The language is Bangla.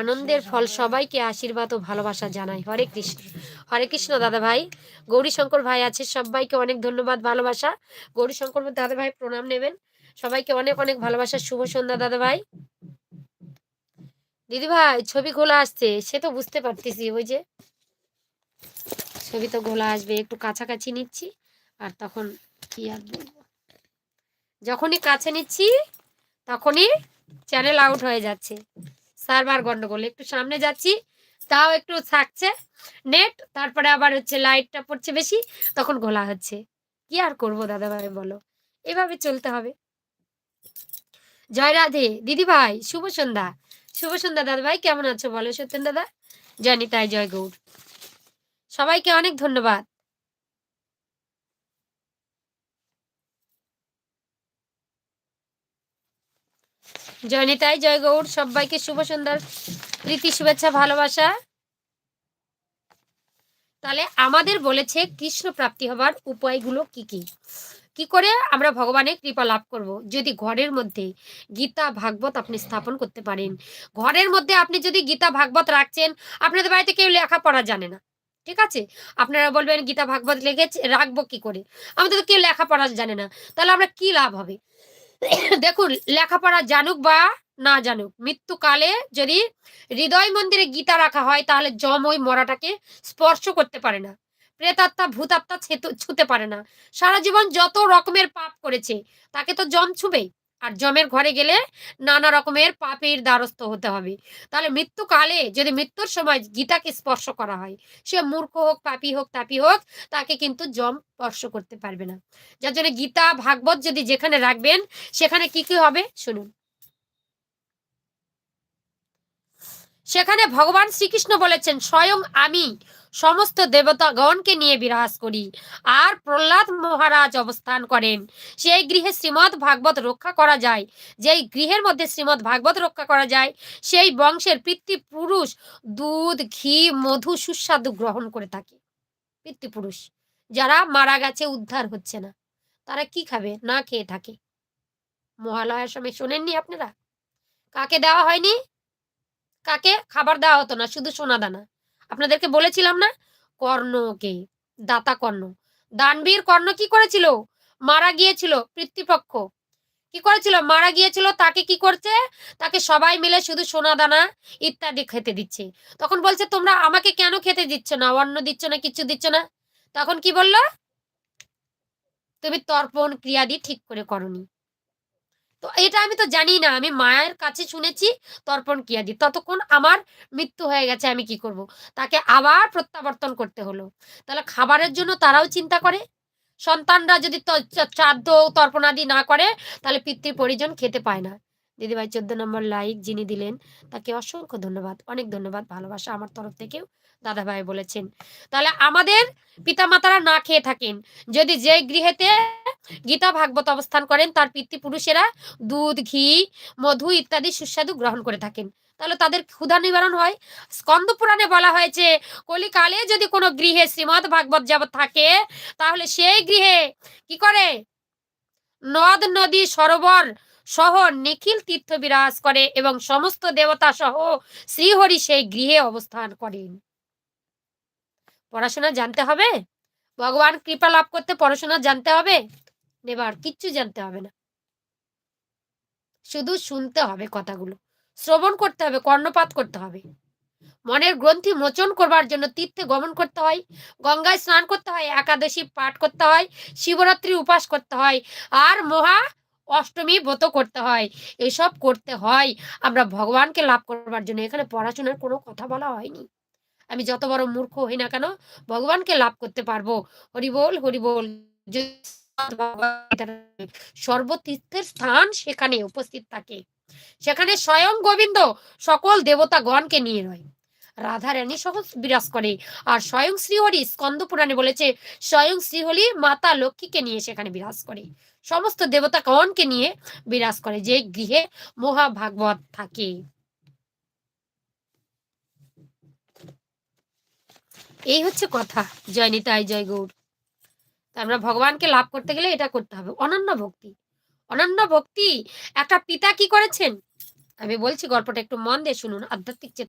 আনন্দের ফল সবাইকে আশীর্বাদ ও ভালোবাসা জানাই। হরে কৃষ্ণ। হরে কৃষ্ণ দাদা ভাই গৌরী শঙ্কর ভাই আছে, সবাইকে অনেক ধন্যবাদ, ভালোবাসা। গৌরী শঙ্কর দাদা ভাই প্রণাম নেবেন। সবাইকে অনেক অনেক ভালোবাসা, শুভ সন্ধ্যা দাদা ভাই দিদি ভাই ছবি খোলা আসছে, সে তো বুঝতে পারতেছি, ওই যে ছবি তো ঘোলা আসবে, একটু কাছাকাছি নিচ্ছি, আর তখন কি আর যখনই কাছে নিচ্ছি, তখনই চ্যানেল আউট হয়ে যাচ্ছে। সার্ভার গন্ডগোল। একটু সামনে যাচ্ছি, তাও একটু থাকছে নেট, তারপরে আবার হচ্ছে লাইটটা পড়ছে বেশি, তখন ঘোলা হচ্ছে। কি আর করব দাদা ভাই বলো? এভাবে চলতে হবে। জয় রাধে দিদি ভাই শুভ সন্ধ্যা। শুভ সন্ধ্যা দাদা ভাই কেমন আছো বলো? সত্যেন দাদা? জানি তাই জয় গৌর সবাইকে অনেক ধন্যবাদ। জয়নিতাই জয় গৌর সবাইকে শুভ সন্ধ্যার প্রীতি, শুভেচ্ছা, ভালোবাসা। তাহলে আমাদের বলেছে কৃষ্ণ প্রাপ্তি হবার উপায়গুলো কি কি? কি করে আমরা ভগবানের কৃপা লাভ করব? যদি ঘরের মধ্যে গীতা, ভাগবত আপনি স্থাপন করতে পারেন, ঘরের মধ্যে আপনি যদি গীতা, ভাগবত রাখছেন, আপনাদের বাড়িতে কেউ লেখাপড়া জানে না। ঠিক আছে? আপনারা বলবেন, গীতা, ভাগবত লিখেছে, রাখব কি করে? আমাদের তো কেউ লেখাপড়া জানে না। তাহলে আমরা কি লাভ হবে? দেখুন লেখাপড়া জানুক বা না জানুক, মৃত্যুকালে যদি হৃদয় মন্দিরে গীতা রাখা হয়, তাহলে জম ওই মরাটাকে স্পর্শ করতে পারে না। প্রেতাত্মা, ভূতাত্মা ছুতে পারে না। সারা জীবন যত রকমের পাপ করেছে, তাকে তো জম ছুবেই। আর জমের ঘরে গেলে নানা রকমের পাপের দ্বারস্থ হতে হবে। তাহলে মৃত্যুকালে যদি মৃত্যুর সময় গীতাকে স্পর্শ করা হয়, সে মূর্খ হোক, পাপি হোক, তাপি হোক, তাকে কিন্তু জম স্পর্শ করতে পারবে না। যার জন্য গীতা, ভাগবত যদি যেখানে রাখবেন, সেখানে কি কি হবে? শুনুন। সেখানে ভগবান শ্রীকৃষ্ণ বলেছেন, স্বয়ং আমি সমস্ত দেবতাগণকে নিয়ে বিরাজ করি। আর প্রহ্লাদ মহারাজ অবস্থান করেন। সেই গৃহে শ্রীমৎ ভাগবত রক্ষা করা যায়। যেই গৃহের মধ্যে শ্রীমৎ ভাগবত রক্ষা করা যায়, সেই বংশের পিতৃপুরুষ দুধ, ঘি, মধু, সুস্বাদু গ্রহণ করে থাকে। পিতৃপুরুষ, যারা মারা গেছে, উদ্ধার হচ্ছে না। তারা কি খাবে? না খেয়ে থাকে। মহালয়ার সময় শোনেননি আপনারা? কাকে দেওয়া হয়নি? কাকে? খাবার দেওয়া হতো না, শুধু সোনা দানা। আপনাদেরকে বলেছিলাম না? কর্ণকে দাতা কর্ণ। দানবীর কর্ণ কি করেছিল? মারা গিয়েছিল, পিতৃপক্ষ। কি করেছিল? মারা গিয়েছিল, তাকে কি করছে? তাকে সবাই মিলে শুধু সোনা দানা ইত্যাদি খেতে দিচ্ছে। তখন বলছে, তোমরা আমাকে কেন খেতে দিচ্ছ না? অন্ন দিচ্ছ না? কিছু দিচ্ছ না? তখন কি বলল? তুমি তর্পণ ক্রিয়াদি ঠিক করে করনি। তো এটা আমি তো জানি না। আমি মায়ের কাছে শুনেছি, তর্পণ কিয়াদি ততক্ষণ আমার মৃত্যু হয়ে গেছে, আমি কি করব? তাকে আবার প্রত্যাবর্তন করতে হলো। তাহলে খাবারের জন্য তারাও চিন্তা করে। সন্তানরা যদি শ্রাদ্ধ তর্পণাদি না করে, তাহলে পিতৃ পরিজন খেতে পায় না। দিদিভাই চোদ্দ নম্বর লাইক যিনি দিলেন, তাকে অসংখ্য ধন্যবাদ, অনেক ধন্যবাদ, ভালোবাসা আমার তরফ থেকেও দাদা ভাই বলেছেন। তাহলে আমাদের পিতামাতারা না খেয়ে থাকেন, যদি যে গৃহেতে গীতা ভাগবত অবস্থান করেন, তার পিতৃপুরুষেরা দুধ, ঘি, মধু ইত্যাদি সুস্বাদু গ্রহণ করে থাকেন। তাহলে তাদের ক্ষুধা নিবারণ হয়। স্কন্দ পুরাণে বলা হয়েছে, কলিকালে যদি কোনো গৃহে শ্রীমদ ভাগবত যাব থাকে, তাহলে সেই গৃহে কি করে? নদ, নদী, সরোবর সহ নিখিল তীর্থ বিরাজ করে এবং সমস্ত দেবতা সহ শ্রীহরি সেই গৃহে অবস্থান করেন। পড়াশোনা জানতে হবে? ভগবান কৃপা লাভ করতে পড়াশোনা জানতে হবে? নেবার কিচ্ছু জানতে হবে না। শুধু শুনতে হবে কথাগুলো, শ্রবণ করতে হবে, কর্ণপাত করতে হবে। মনের গ্রন্থি মোচন করবার জন্য তীর্থে গমন করতে হয়, গঙ্গায় স্নান করতে হয়, একাদশী পাঠ করতে হয়, শিবরাত্রি উপাস করতে হয়, আর মহা অষ্টমী ব্রত করতে হয়। এসব করতে হয়। আমরা ভগবানকে লাভ করবার জন্য। এখানে পড়াশোনার কোনো কথা বলা হয়নি। আমি যত বড় মূর্খ হই না কেন, ভগবানকে লাভ করতে পারব। হরিবোল হরিবোল সর্বতীর্থের স্থান সেখানে উপস্থিত থাকে। সেখানে স্বয়ং গোবিন্দ সকল দেবতা দেবতাগণকে নিয়ে রয়। রাধা রানী সহ বিরাজ করে। আর স্বয়ং শ্রীহরি স্কন্দ পুরাণে বলেছে, স্বয়ং শ্রীহরি মাতা লক্ষ্মীকে নিয়ে সেখানে বিরাজ করে। সমস্ত দেবতা কনকে নিয়ে বিরাজ করে, যে গৃহে মহাভাগবত থাকে। এই হচ্ছে কথা। জয় নিতাই, জয় গৌর। আমরা ভগবানকে লাভ করতে গেলে এটা করতে হবে। অনন্য ভক্তি। অনন্য ভক্তি। একটা পিতা কি করেছেন? আমি বলছি গল্পটা একটু মন দিয়ে শুনুন। আধ্যাত্মিক